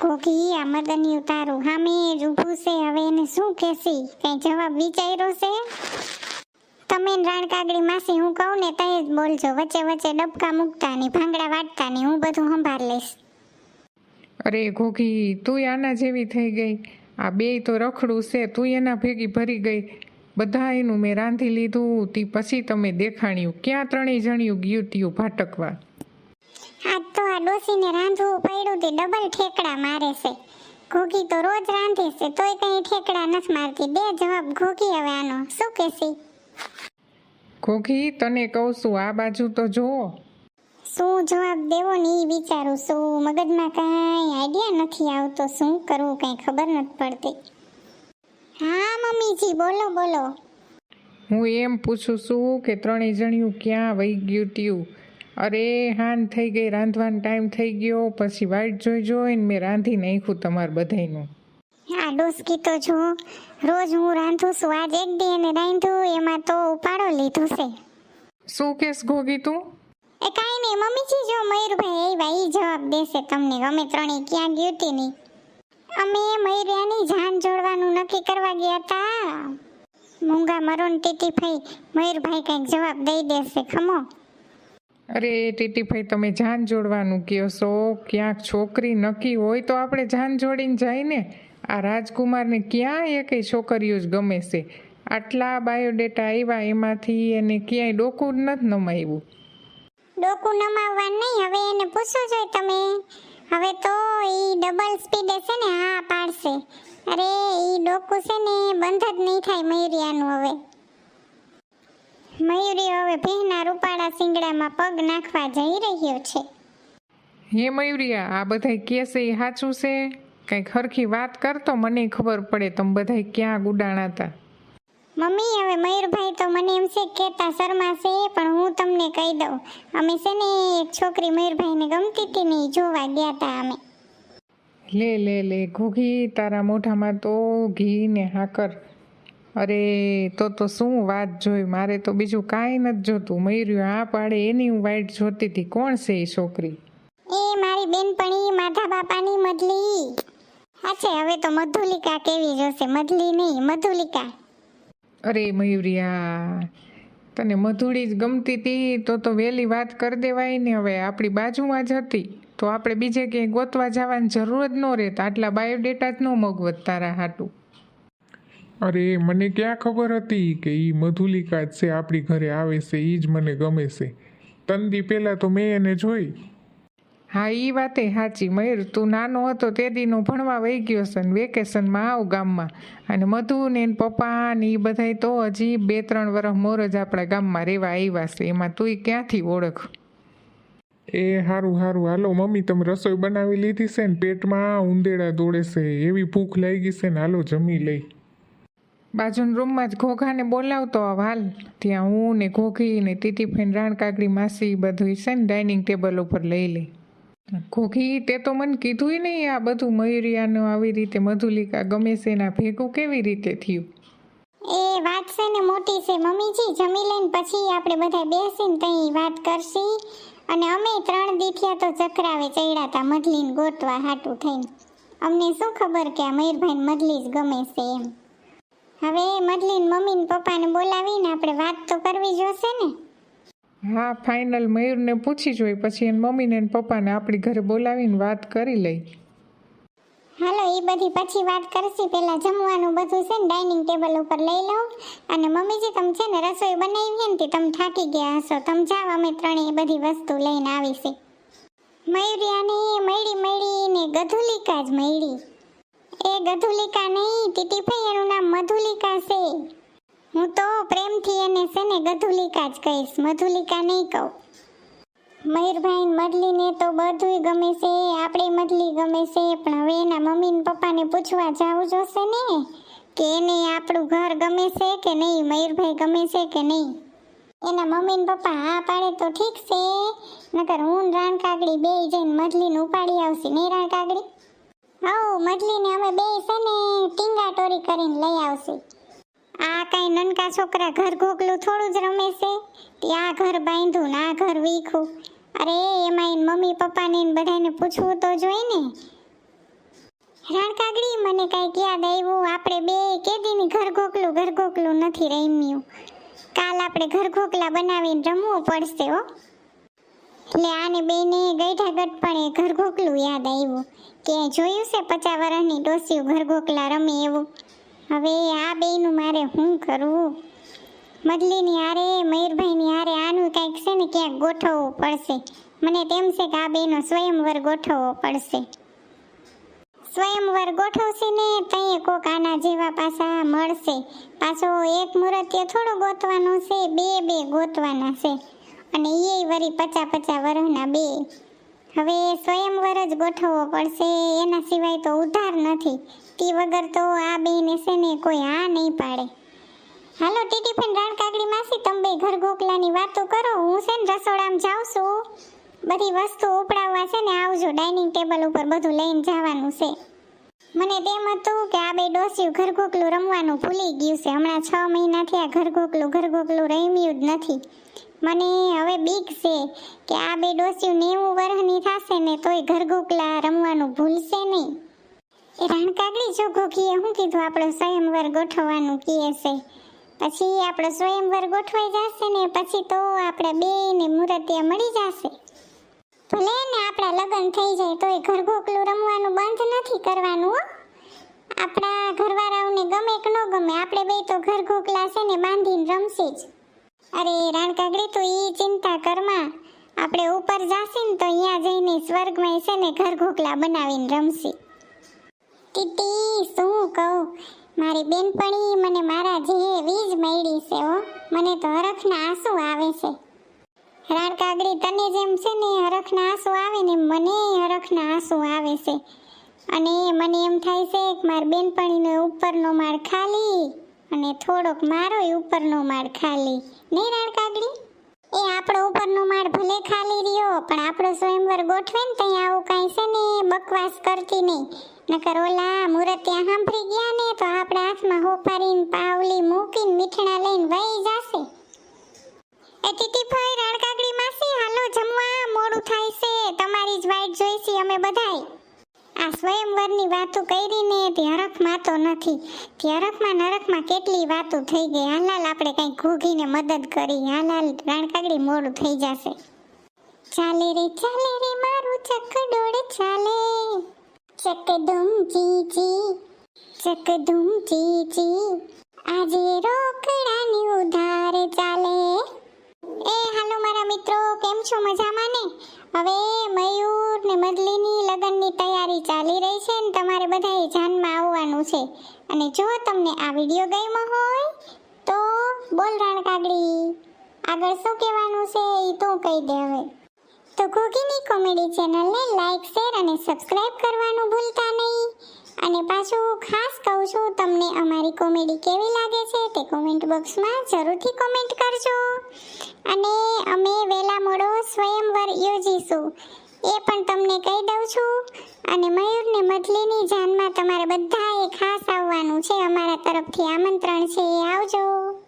કોકી આ મદનિયું તારું હામે જ ઊભું છે. હવે એને શું કહેશી? કઈ જવાબ વિચાર્યો છે? તમે રાણકાગડી માસી, હું કહું ને તય જ બોલજો. વચ્ચે વચ્ચે ડબકા મૂકતા ને ભાંગડા વાટતા ની હું બધું સંભાળ લઈશ. અરે ઘોઘી તું આના જેવી થઈ ગઈ. આ બેય તો રખડું છે. તું એના ભેગી ભરી ગઈ. બધા એનું મેં રાંધી લીધું તી. પછી તમે દેખાણ્યું. ક્યાં ત્રણેય જણ્યું ગયું ત્યું ભાટકવા? આજ તો આ ડોસીને રાંધવું પડ્યું તે ડબલ ઠેકડા મારે છે. ઘોઘી તો રોજ રાંધે છે તોય કઈ ઠેકડા નથી મારતી. બે જવાબ ઘોઘી હવે આનો. શું કહેશી? ઘોઘી તને કહું છું આ બાજુ તો જુઓ. શું જવાબ દેવો ને એ વિચારું છું. મગજમાં કાંઈ આઈડિયા નથી આવતો શું કરવું કઈ ખબર નથી પડતી. હા મમ્મીજી બોલો બોલો. હું એમ પૂછું છું કે ત્રણેય જણિયું ક્યાં વહી ગયું ત્યું અરે હાન થઈ ગઈ રાંધવાનો ટાઈમ થઈ ગયો પછી વાઈટ જોઈ જોઈને મેં રાંધી નાખ્યું તમારે બધાયનું. આ ડોસકી તો જો રોજ હું રાંધું છું આજ એક દી એને રાંધું એમાં તો ઉપાડો લીધું છે. શું કેસ ઘોઘી તું? એ કાંઈ નહીં મમ્મીજી જો મયુરભાઈ આવ્યા એ જવાબ દેશે તમને અમે ત્રણેય ક્યાં ગયું તી નહીં અમે મયુરિયાની જાન જોડવાનું નક્કી કરવા ગયા હતા મૂંગા મરોન ટીટીભાઈ મયુરભાઈ કંઈક જવાબ દઈ દેશે ખમો. અરે, ટીટીભાઈ, તમે જાન જોડવાનું કહો છો ક્યાંક છોકરી નક્કી હોય તો આપણે જાન જોડીને જાય ને. આ રાજકુમારને ક્યાં એકેય છોકરીઓ જ ગમે છે. આટલા બાયોડેટા આવ્યા એમાંથી એને ક્યાંય ડોકું નથી નમાવ્યું. ડોકું નમાવવા નહીં, હવે એને પૂછો જોઈ તમે. હવે તો એ ડબલ સ્પીડે છે ને, હા, પાડશે. અરે, એ ડોકું છે ને બંધ જ નહીં થાય મયુરિયાનું હવે. મયુરી હવે ભીના રૂપાળા સિંગડામાં પગ નાખવા જઈ રહ્યો છે. હે મયુરિયા આ બધાય કે છે એ સાચું છે? કંઈક હરખી વાત કરતો મને ખબર પડે તમે બધાય ક્યાં ગુડાણા હતા મમ્મી હવે મયુરભાઈ તો મને એમ છે કેતા શર્મા છે પણ હું તમને કહી દઉં. અમે છે ને એક છોકરી મયુરભાઈને ગમતી હતી ને જોવા ગયા હતા અમે. લે લે લે ઘૂઘી તારા મોઢામાં તો ઘી ને હાકર. અરે તો તો શું વાત જોઈ? મારે તો બીજું કાંઈ નથી જોતું. મયુર્યું આ પાડે એની હું વાઈટ જોતી હતી કોણ છે એ છોકરી? એ મારી બેનપણી માધા બાપાની મધલી. અચ્છા હવે તો મધુલિકા કેવી જોશે? મધલી નહીં મધુલિકા. અરે મયુરિયા તને મધુડી જ ગમતી હતી તો તો વહેલી વાત કરી દેવાય ને હવે. આપણી બાજુમાં જ હતી. તો આપણે બીજે ક્યાંય ગોતવા જવાની જરૂર જ ન રહેતા. આટલા બાયોડેટા જ ન મગવત તારા હાટું. અરે મને ક્યાં ખબર હતી કે એ મધુલિકા જ છે આપણી ઘરે આવે છે એ જ મને ગમે છે. તંદી પહેલાં તો મેં એને જોઈ. હા એ વાતે સાચી મયુર તું નાનો હતો તે દીનો ભણવા વહી ગયો છે ને વેકેશનમાં આવ ગામમાં. અને મધુ ને પપ્પા ને એ બધાય તો હજી બે ત્રણ વર્ષ મોર જ આપણા ગામમાં રહેવા આવ્યા છે. એમાં તું ક્યાંથી ઓળખ? એ હારું હારું. હાલો મમ્મી તમે રસોઈ બનાવી લીધી છે ને? પેટમાં ઉંદેડા દોડે છે. એવી ભૂખ લાગી છે ને? હાલો જમી લઈ. બાજુના રૂમમાં જ ઘોઘાને બોલાવતો હાલ, ત્યાં હું ને ઘોઘી ને ટીટીફેન રાણકાકડી માસી બધું છે ને ડાઇનિંગ ટેબલ ઉપર લઈ લે. ઘોઘી તે તો મને કીધુંય નહીં, આ બધું મયુરિયાનું આવી રીતે મધુલિકા ગમે છે એના ભેગું કેવી રીતે થયું? એ વાત છે ને મોટી છે મમ્મીજી, જમી લઈને પછી આપણે બધા બેસીને તઈ વાત કરશી. અને અમે ત્રણ દીઠિયા તો ચક્રાવે ચડ્યા હતા મધલીને ગોતવા હાટું થઈને. અમને શું ખબર કે આ મયુરભાઈને મધલી જ ગમે છે એમ. હવે મદલીન મમ્મી ને પપ્પાને બોલાવીને આપણે વાત તો કરવી જોશે ને? હા ફાઇનલ મયુરને પૂછી જોઈ પછી એની મમ્મીને ને પપ્પાને આપણી ઘરે બોલાવીને વાત કરી લઈ. હાલો એ બધી પછી વાત કરશી. પેલા જમવાનું બધું છે ને ડાઇનિંગ ટેબલ ઉપર લઈ લઉં. અને મમ્મીજી તમે છે ને રસોઈ બનાવી ને તે તમે થાકી ગયા હશો. તમે જાઓ અમે ત્રણેય બધી વસ્તુ લઈને આવીશી. મયુરિયાને મળી મળી ને ગધુલિકા જ મયડી એ ગધુલિકા નહીં ટીટીભાઈ એનું નામ મધુલિકા છે. હું તો પ્રેમથી એને છે ને ગધુલિકા જ કહીશ, મધુલિકા નહીં કહું. મયુરભાઈ મદલીને તો બધુંય ગમે છે, આપણે મદલી ગમે છે, પણ હવે એના મમ્મી ને પપ્પાને પૂછવા જવું જોશે ને, કે એને આપણું ઘર ગમે છે કે નહીં, મયુરભાઈ ગમે છે કે નહીં. એના મમ્મી ને પપ્પા હા પાડે તો ઠીક છે, નકર હું રાણ કાગડી બે જઈને મદલીને ઉપાડી આવશે, નહીં રાણ હઉ મટલીને અમે બે છે ને ટીંગા ટોરી કરીને લઈ આવશે. આ કાંઈ નનકા છોકરા ઘર ઘોકલું થોડું જ રમે છે. ત્યાં ઘર બાંધ્યું ને ઘર વીખું. અરે એમાં એન મમ્મી પપ્પાને બધાને પૂછવું તો જોઈ ને. મને કાંઈક યાદ આવ્યું, આપણે બે કેદીની ઘર ઘોકલું ઘર ઘોકલું નથી રમ્યું. કાલ આપણે ઘર ઘોકલા બનાવીને રમવું પડશે હો. એટલે આને બેને ગઈઢા ગટપણે ઘર ઘોકલું યાદ આવ્યું કે જોયું છે પચાસ વર્ષની ડોસીઓ ઘર ઘોકલા રમે એવું. હવે આ બેનું મારે શું કરવું? મદલીની હારે, મયુરભાઈની હારે આનું કાંઈક છે ને ક્યાંક ગોઠવવું પડશે. મને તેમ છે કે આ બેનો સ્વયંવર ગોઠવવો પડશે. સ્વયંવર ગોઠવશે ને તઈએ કોક આના જેવા પાછા મળશે. પાછો એક મુહૂર્તે થોડું ગોતવાનું છે, બે બે ગોતવાના છે. અને એ વરી પચા પચા વર્ષના બે. હવે સ્વયંવર જ ગોઠવવો પડશે, એના સિવાય તો ઉધાર નથી. તી વગર તો આ બેને છે ને કોઈ હા નહીં પાડે. હાલો ટીટી ફેન રાણ કાગડી માસી, તમે બે ઘર ગોકલાની વાતો કરો. હું છે ને રસોડામાં જાઉં છું. બધી વસ્તુ ઉપડાવવા છે ને, આવજો, ડાઇનિંગ ટેબલ ઉપર બધું લઈને જવાનું છે. મને તેમ હતું કે આ બે ડોસિયું ઘર ગોકલું રમવાનું ભૂલી ગયું છે. હમણાં છ મહિનાથી આ ઘર ગોકલું ઘર ગોકલું રમ્યું જ નથી. મને હવે બીક છે કે આ બે ડોસીયું નેવું વર્ષની થશે ને તોય ઘર ગોકલા રમવાનું ભૂલશે નહીં. એ રાણકાગડી જો ઘોઘીએ શું કીધું આપણો સ્વયંવર ગોઠવવાનું કીએ છે. પછી આપણો સ્વયંવર ગોઠવાઈ જશે ને પછી તો આપણે બે ને મુહૂર્તે મળી જશે. ભલે ને આપણા લગ્ન થઈ જાય તોય ઘર ઘોકલું રમવાનું બંધ નથી કરવાનું હો. આપણા ઘરવાળાઓને ગમે કે ન ગમે, આપણે બે તો ઘર ઘોકલા છે ને બાંધીને રમશે જ. અરે રાણકાગડી તું ઈ ચિંતા કરમાં આપણે ઉપર જાશે ને તો અહીંયા જઈને સ્વર્ગમાં છે ને ઘર ઘોકલા બનાવીને રમશી. ટીટી શું કહું? મારી બેનપણી મને મારા જે વીજ મળી છે હો. મને તો હરખના આંસુ આવે છે. રાણ કાગડી તને જેમ છે ને હરખના આંસુ આવે ને મને હરખના આંસુ આવે છે. અને મને એમ થાય છે કે મારી બેનપણીનો ઉપરનો માળ ખાલી. અને થોડોક મારોય ઉપરનો માળ ખાલી. નહીં રાણ કાગડી? એ આપણો ઉપરનો માળ ભલે ખાલી રહ્યો, પણ આપણો સ્વયંવર ગોઠવે ને ત્યાં આવું કાંઈ છે ને બકવાસ કરતી નહીં. નકર ઓલા મુરત ત્યાં સાંભળી ગયા ને તો આપણા હાથમાં હોપારીને, પાવલી મૂકીને, મીઠણા લઈને વહી જાશે. એ ટીટીભાઈ રાણકાગડી માસી, હાલો જમવા, મોડું થાય છે. તમારી જ વાઈટ જોઈશી અમે બધાય. આ સ્વયંવરની વાતો કરીને તે હરખમાં નથી. તે નરખમાં કેટલી વાતો થઈ ગઈ. હાલાલ આપણે કંઈક ઘૂઘીને મદદ કરી. હાલાલ રાણકાગડી મોડું થઈ જશે. ચાલે રે ચાલે રે, મારું ચકડોળ ચાલે. ચકદુમ ચી ચી ચકદુમ ચી ચી આજે રોકડાની ઉધાર ચાલે એ હાલો મારા મિત્રો કેમ છો મજામાં ને? હવે મયુર ને મદલીની લગ્નની તૈયારી ચાલી રહી છે ને તમારે બધાએ જાનમાં આવવાનું છે. અને જો તમને આ વીડિયો ગમ્યો હોય, તો બોલ રાણ કાગડી આગળ શું કહેવાનું છે એ તું કહી દે હવે. તો કોકીની કોમેડી ચેનલને લાઈક શેર અને સબસ્ક્રાઇબ કરવાનું ભૂલતા નહીં. અને પાછું ખાસ કહું છું, તમને અમારી કોમેડી કેવી લાગે છે તે કોમેન્ટ બોક્સમાં જરૂરથી કોમેન્ટ કરજો. અને અમે વેલા મોડો સ્વયંવર યોજીશું. એ પણ તમને કહી દઉં છું. અને મયુરને મધલીની જાનમાં તમારે બધાએ ખાસ આવવાનું છે. અમારા તરફથી આમંત્રણ છે. આવજો.